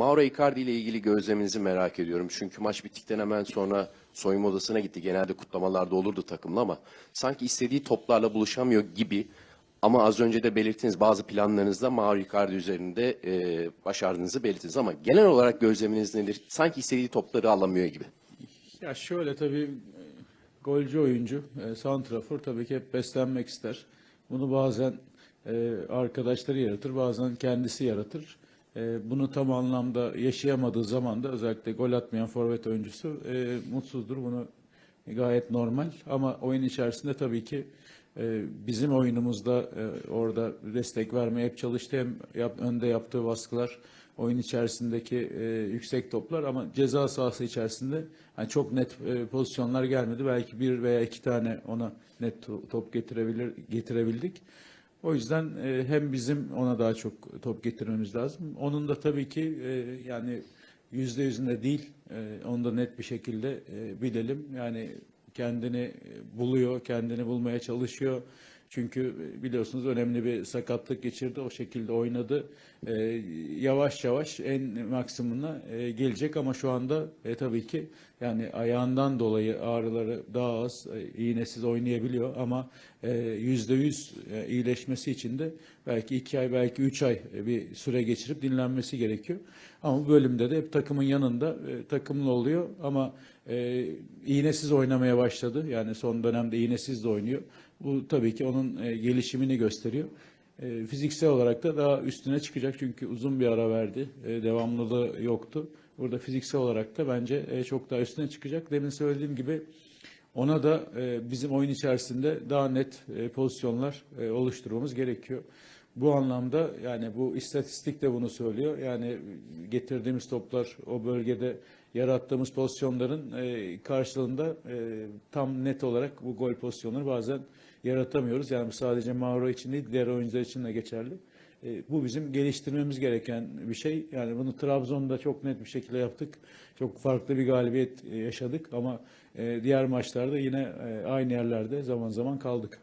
Mauro Icardi ile ilgili gözleminizi merak ediyorum. Çünkü maç bittikten hemen sonra soyunma odasına gitti. Genelde kutlamalarda olurdu takımla ama sanki istediği toplarla buluşamıyor gibi. Ama az önce de belirttiniz bazı planlarınızda Mauro Icardi üzerinde e, başardığınızı belirttiniz ama genel olarak gözleminiz nedir? Sanki istediği topları alamıyor gibi. Ya şöyle tabii golcü oyuncu, e, santrafor tabii ki hep beslenmek ister. Bunu bazen e, arkadaşları yaratır, bazen kendisi yaratır. E, bunu tam anlamda yaşayamadığı zaman da özellikle gol atmayan forvet oyuncusu e, mutsuzdur. Bunu gayet normal ama oyun içerisinde tabii ki e, bizim oyunumuzda e, orada destek vermeye hep çalıştı. Hem yap, önde yaptığı baskılar, oyun içerisindeki e, yüksek toplar ama ceza sahası içerisinde yani çok net e, pozisyonlar gelmedi. Belki bir veya iki tane ona net to- top getirebilir getirebildik. O yüzden e, hem bizim ona daha çok top getirmemiz lazım. Onun da tabii ki e, yani yüzde yüzünde değil, e, onu da net bir şekilde e, bilelim. Yani kendini e, buluyor, kendini bulmaya çalışıyor. Çünkü e, biliyorsunuz önemli bir sakatlık geçirdi, o şekilde oynadı. E, yavaş yavaş en maksimumuna e, gelecek ama şu anda e, tabii ki yani ayağından dolayı ağrıları daha az, e, iğnesiz oynayabiliyor ama e, yüzde yüz e, iyileşmesi için de belki iki ay, belki üç ay bir süre geçirip dinlenmesi gerekiyor. Ama bu bölümde de hep takımın yanında e, takımlı oluyor ama e, iğnesiz oynamaya başladı. Yani son dönemde iğnesiz de oynuyor. Bu tabii ki onun e, gelişimini gösteriyor. E, fiziksel olarak da daha üstüne çıkacak çünkü uzun bir ara verdi. E, devamlılığı yoktu. Burada fiziksel olarak da bence e, çok daha üstüne çıkacak. Demin söylediğim gibi ona da e, bizim oyun içerisinde daha net e, pozisyonlar e, oluşturmamız gerekiyor. Bu anlamda yani bu istatistik de bunu söylüyor. Yani getirdiğimiz toplar o bölgede yarattığımız pozisyonların e, karşılığında e, tam net olarak bu gol pozisyonları bazen yaratamıyoruz. Yani bu sadece Mauro için değil diğer oyuncular için de geçerli. E, bu bizim geliştirmemiz gereken bir şey. Yani bunu Trabzon'da çok net bir şekilde yaptık. Çok farklı bir galibiyet e, yaşadık ama diğer maçlarda yine aynı yerlerde zaman zaman kaldık.